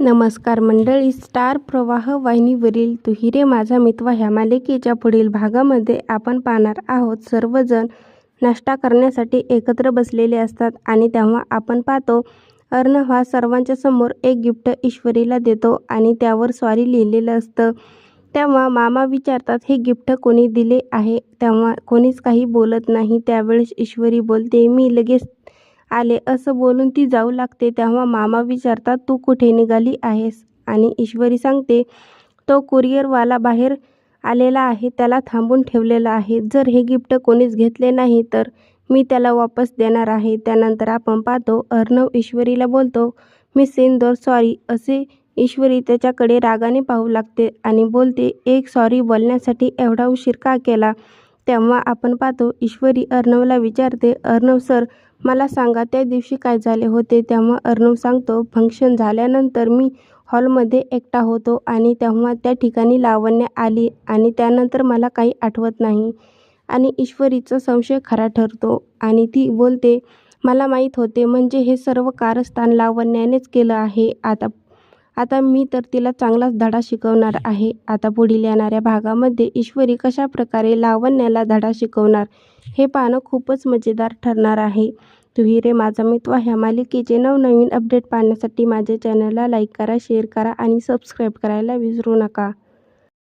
नमस्कार मंडळी स्टार प्रवाह वाहिनीवरील तुहिरे माझा मितवा ह्या मालिकेच्या पुढील भागामध्ये आपण पाहणार आहोत. सर्वजण नाश्ता करण्यासाठी एकत्र बसलेले असतात आणि तेव्हा आपण पाहतो अर्णव हा सर्वांच्या समोर एक गिफ्ट ईश्वरीला देतो आणि त्यावर स्वारी लिहिलेलं असतं. तेव्हा मामा विचारतात हे गिफ्ट कोणी दिले आहे? तेव्हा कोणीच काही बोलत नाही. त्यावेळेस ईश्वरी बोलते मी लगेच आले. असं बोलून ती जाऊ लागते. तेव्हा मामा विचारतात तू कुठे निघाली आहेस? आणि ईश्वरी सांगते तो कुरिअरवाला बाहेर आलेला आहे. त्याला थांबून ठेवलेला आहे. जर हे गिफ्ट कोणीच घेतले नाही तर मी त्याला वापस देणार आहे. त्यानंतर आपण पाहतो अर्णव ईश्वरीला बोलतो मी सिंदोर सॉरी असे ईश्वरी त्याच्याकडे रागाने पाहू लागते आणि बोलते एक सॉरी बोलण्यासाठी एवढा उशीर का केला? तेव्हा आपण पाहतो ईश्वरी अर्णवला विचारते अर्णव सर मला सांगा त्या दिवशी काय झाले होते? तेव्हा अर्णव सांगतो फंक्शन झाल्यानंतर मी हॉलमध्ये एकटा होतो आणि तेव्हा त्या ठिकाणी लावण्य आली आणि त्यानंतर मला काही आठवत नाही. आणि ईश्वरीचा संशय खरा ठरतो आणि ती बोलते मला माहीत होते म्हणजे हे सर्व कारस्थान लावण्यानेच केलं आहे. आता आता मी तर तिला चांगलाच धडा शिकवणार आहे. आता पुढील येणाऱ्या भागामध्ये ईश्वरी कशा प्रकारे लावण्याला धडा शिकवणार हे पाहणं खूपच मजेदार ठरणार आहे. तुही रे माझा मित्र ह्या मालिकेचे नवनवीन अपडेट पाहण्यासाठी माझ्या चॅनलला लाईक करा शेअर करा आणि सबस्क्राईब करायला विसरू नका.